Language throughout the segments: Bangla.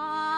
Ah.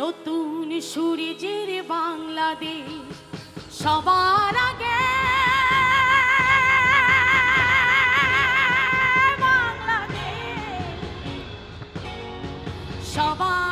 নতুন সূর্যের বাংলাদেশ সবার আগে। বাংলাদেশ। সবার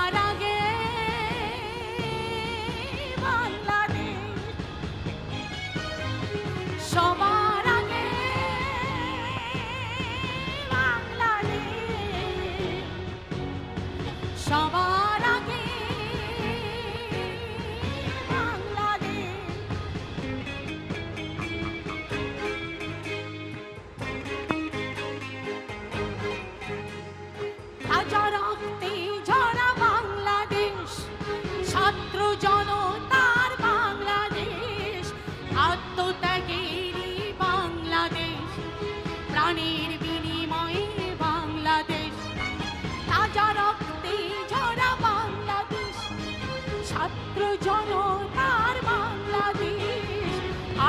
জনতার বাংলাদেশ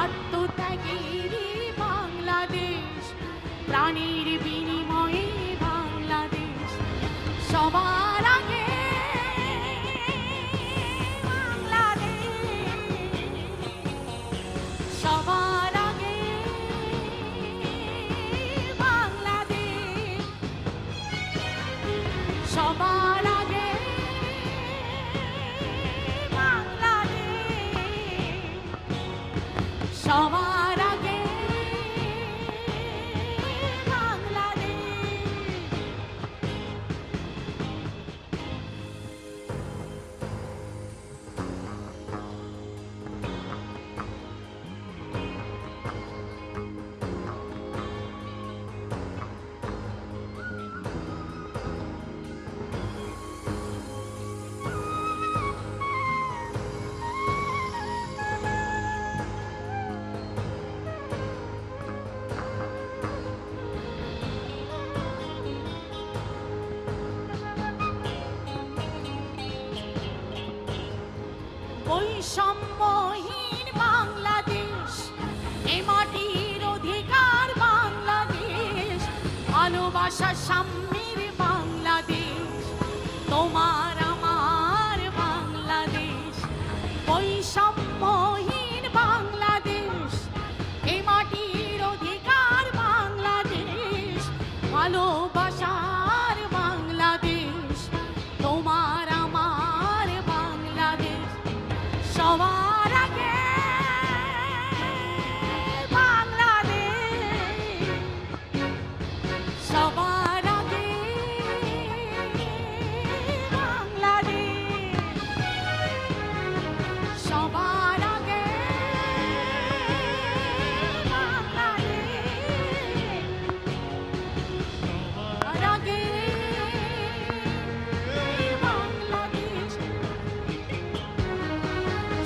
আত্মত্যাগেরই বাংলাদেশ প্রাণীর বিনিময়ে বাংলাদেশ সবার আগে সবার বৈষম্যহীন বাংলাদেশ এ মাটির অধিকার বাংলাদেশ ভালোবাসা সাম্যে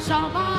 some of